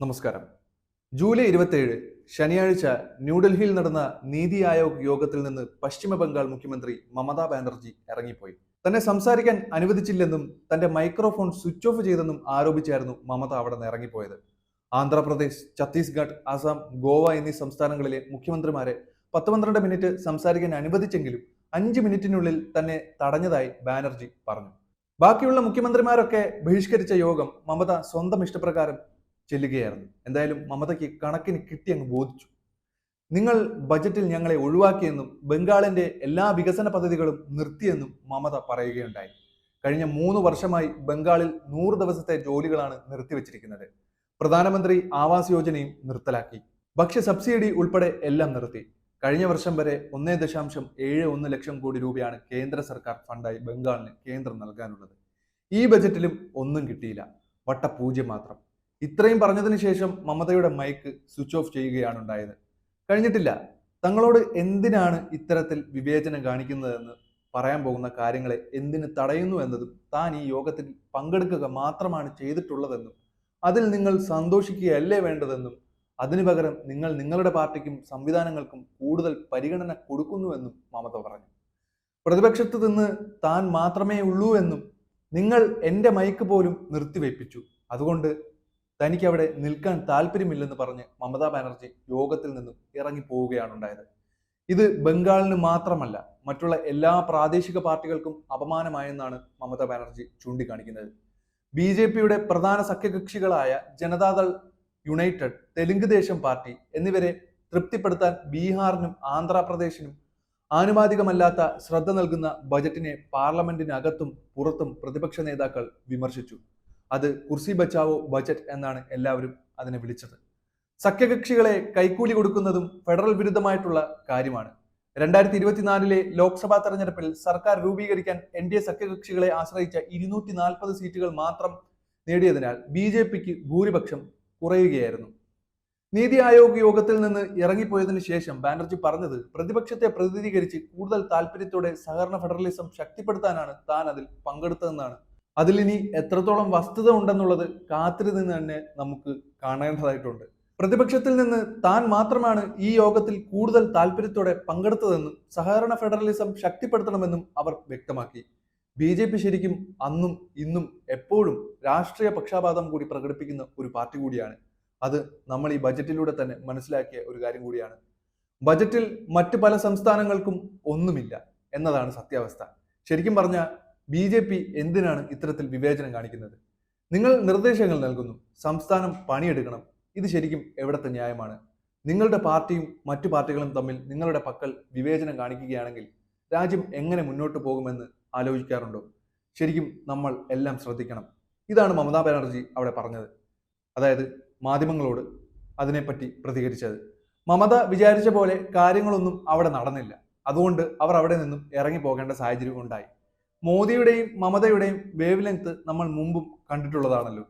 നമസ്കാരം. ജൂലൈ ഇരുപത്തിയേഴ് ശനിയാഴ്ച ന്യൂഡൽഹിയിൽ നടന്ന നീതി ആയോഗ് യോഗത്തിൽ നിന്ന് പശ്ചിമ ബംഗാൾ മുഖ്യമന്ത്രി മമതാ ബാനർജി ഇറങ്ങിപ്പോയി. തന്നെ സംസാരിക്കാൻ അനുവദിച്ചില്ലെന്നും തന്റെ മൈക്രോഫോൺ സ്വിച്ച് ഓഫ് ചെയ്തെന്നും ആരോപിച്ചായിരുന്നു മമത അവിടെ നിന്ന് ഇറങ്ങിപ്പോയത്. ആന്ധ്രാപ്രദേശ് ഛത്തീസ്ഗഡ് ആസാം ഗോവ എന്നീ സംസ്ഥാനങ്ങളിലെ മുഖ്യമന്ത്രിമാരെ പത്ത് പന്ത്രണ്ട് മിനിറ്റ് സംസാരിക്കാൻ അനുവദിച്ചെങ്കിലും അഞ്ച് മിനിറ്റിനുള്ളിൽ തന്നെ തടഞ്ഞതായി ബാനർജി പറഞ്ഞു. ബാക്കിയുള്ള മുഖ്യമന്ത്രിമാരൊക്കെ ബഹിഷ്കരിച്ച യോഗം മമത സ്വന്തം ഇഷ്ടപ്രകാരം ചെല്ലുകയായിരുന്നു. എന്തായാലും മമതയ്ക്ക് കണക്കിന് കിട്ടി അങ്ങ് ബോധിച്ചു. നിങ്ങൾ ബജറ്റിൽ ഞങ്ങളെ ഒഴിവാക്കിയെന്നും ബംഗാളിന്റെ എല്ലാ വികസന പദ്ധതികളും നിർത്തിയെന്നും മമത പറയുകയുണ്ടായി. കഴിഞ്ഞ മൂന്ന് വർഷമായി ബംഗാളിൽ നൂറ് ദിവസത്തെ ജോലികളാണ് നിർത്തിവെച്ചിരിക്കുന്നത്. പ്രധാനമന്ത്രി ആവാസ് യോജനയും നിർത്തലാക്കി. ഭക്ഷ്യ സബ്സിഡി ഉൾപ്പെടെ എല്ലാം നിർത്തി. കഴിഞ്ഞ വർഷം വരെ ഒന്നേ ദശാംശം ഏഴ് ഒന്ന് ലക്ഷം കോടി രൂപയാണ് കേന്ദ്ര സർക്കാർ ഫണ്ടായി ബംഗാളിന് കേന്ദ്രം നൽകാനുള്ളത്. ഈ ബജറ്റിലും ഒന്നും കിട്ടിയില്ല. വട്ടപൂജ്യം മാത്രം. ഇത്രയും പറഞ്ഞതിന് ശേഷം മമതയുടെ മൈക്ക് സ്വിച്ച് ഓഫ് ചെയ്യുകയാണ് ഉണ്ടായത്. കഴിഞ്ഞിട്ടില്ല. തങ്ങളോട് എന്തിനാണ് ഇത്തരത്തിൽ വിവേചനം കാണിക്കുന്നതെന്ന് പറയാൻ പോകുന്ന കാര്യങ്ങളെ എന്തിന് തടയുന്നു എന്നതും താൻ ഈ യോഗത്തിൽ പങ്കെടുക്കുക മാത്രമാണ് ചെയ്തിട്ടുള്ളതെന്നും അതിൽ നിങ്ങൾ സന്തോഷിക്കുകയല്ലേ വേണ്ടതെന്നും അതിനു പകരം നിങ്ങൾ നിങ്ങളുടെ പാർട്ടിക്കും സംവിധാനങ്ങൾക്കും കൂടുതൽ പരിഗണന കൊടുക്കുന്നുവെന്നും മമത പറഞ്ഞു. പ്രതിപക്ഷത്ത് നിന്ന് താൻ മാത്രമേ ഉള്ളൂ എന്നും നിങ്ങൾ എന്റെ മൈക്ക് പോലും നിർത്തിവെപ്പിച്ചു അതുകൊണ്ട് തനിക്ക് അവിടെ നിൽക്കാൻ താല്പര്യമില്ലെന്ന് പറഞ്ഞ് മമതാ ബാനർജി യോഗത്തിൽ നിന്നും ഇറങ്ങി പോവുകയാണ് ഉണ്ടായത് ഇത് ബംഗാളിന് മാത്രമല്ല മറ്റുള്ള എല്ലാ പ്രാദേശിക പാർട്ടികൾക്കും അപമാനമായെന്നാണ് മമതാ ബാനർജി ചൂണ്ടിക്കാണിക്കുന്നത്. ബി ജെ പിയുടെ പ്രധാന സഖ്യകക്ഷികളായ ജനതാദൾ യുണൈറ്റഡ് തെലുങ്ക് ദേശം പാർട്ടി എന്നിവരെ തൃപ്തിപ്പെടുത്താൻ ബീഹാറിനും ആന്ധ്രാപ്രദേശിനും ആനുപാതികമല്ലാത്ത ശ്രദ്ധ നൽകുന്ന ബജറ്റിനെ പാർലമെന്റിനകത്തും പുറത്തും പ്രതിപക്ഷ നേതാക്കൾ വിമർശിച്ചു. അത് കുർസി ബച്ചാവോ ബജറ്റ് എന്നാണ് എല്ലാവരും അതിനെ വിളിച്ചത്. സഖ്യകക്ഷികളെ കൈക്കൂലി കൊടുക്കുന്നതും ഫെഡറൽ വിരുദ്ധമായിട്ടുള്ള കാര്യമാണ്. രണ്ടായിരത്തി ഇരുപത്തിനാലിലെ ലോക്സഭാ തെരഞ്ഞെടുപ്പിൽ സർക്കാർ രൂപീകരിക്കാൻ എൻ ഡി എ സഖ്യകക്ഷികളെ ആശ്രയിച്ച ഇരുന്നൂറ്റി നാൽപ്പത് സീറ്റുകൾ മാത്രം നേടിയതിനാൽ ബി ജെ പിക്ക് ഭൂരിപക്ഷം കുറയുകയായിരുന്നു. നീതി ആയോഗ് യോഗത്തിൽ നിന്ന് ഇറങ്ങിപ്പോയതിനു ശേഷം ബാനർജി പറഞ്ഞത് പ്രതിപക്ഷത്തെ പ്രതിനിധീകരിച്ച് കൂടുതൽ താല്പര്യത്തോടെ സഹകരണ ഫെഡറലിസം ശക്തിപ്പെടുത്താനാണ് താൻ അതിൽ പങ്കെടുത്തതെന്നാണ്. അതിലിനി എത്രത്തോളം വസ്തുത ഉണ്ടെന്നുള്ളത് കാത്തിരുന്ന് തന്നെ നമുക്ക് കാണേണ്ടതായിട്ടുണ്ട്. പ്രതിപക്ഷത്തിൽ നിന്ന് താൻ മാത്രമാണ് ഈ യോഗത്തിൽ കൂടുതൽ താല്പര്യത്തോടെ പങ്കെടുത്തതെന്നും സഹകരണ ഫെഡറലിസം ശക്തിപ്പെടുത്തണമെന്നും അവർ വ്യക്തമാക്കി. ബി ജെ പി ശരിക്കും അന്നും ഇന്നും എപ്പോഴും രാഷ്ട്രീയ പക്ഷാപാതം കൂടി പ്രകടിപ്പിക്കുന്ന ഒരു പാർട്ടി കൂടിയാണ്. അത് നമ്മൾ ഈ ബജറ്റിലൂടെ തന്നെ മനസ്സിലാക്കിയ ഒരു കാര്യം കൂടിയാണ്. ബജറ്റിൽ മറ്റ് പല സംസ്ഥാനങ്ങൾക്കും ഒന്നുമില്ല എന്നതാണ് സത്യാവസ്ഥ. ശരിക്കും പറഞ്ഞ ബി ജെ പി എന്തിനാണ് ഇത്തരത്തിൽ വിവേചനം കാണിക്കുന്നത്? നിങ്ങൾ നിർദ്ദേശങ്ങൾ നൽകുന്നു സംസ്ഥാനം പണിയെടുക്കണം. ഇത് ശരിക്കും എവിടത്തെ ന്യായമാണ്? നിങ്ങളുടെ പാർട്ടിയും മറ്റു പാർട്ടികളും തമ്മിൽ നിങ്ങളുടെ പക്കൽ വിവേചനം കാണിക്കുകയാണെങ്കിൽ രാജ്യം എങ്ങനെ മുന്നോട്ട് പോകുമെന്ന് ആലോചിക്കാറുണ്ടോ? ശരിക്കും നമ്മൾ എല്ലാം ശ്രദ്ധിക്കണം. ഇതാണ് മമതാ ബാനർജി അവിടെ പറഞ്ഞത്. അതായത് മാധ്യമങ്ങളോട് അതിനെപ്പറ്റി പ്രതികരിച്ചത്. മമത വിചാരിച്ച പോലെ കാര്യങ്ങളൊന്നും അവിടെ നടന്നില്ല. അതുകൊണ്ട് അവർ അവിടെ നിന്നും ഇറങ്ങി പോകേണ്ട സാഹചര്യം ഉണ്ടായി. മോദിയുടെയും മമതയുടെയും വേവ് ലെങ്ത് നമ്മൾ മുമ്പും കണ്ടിട്ടുള്ളതാണല്ലോ.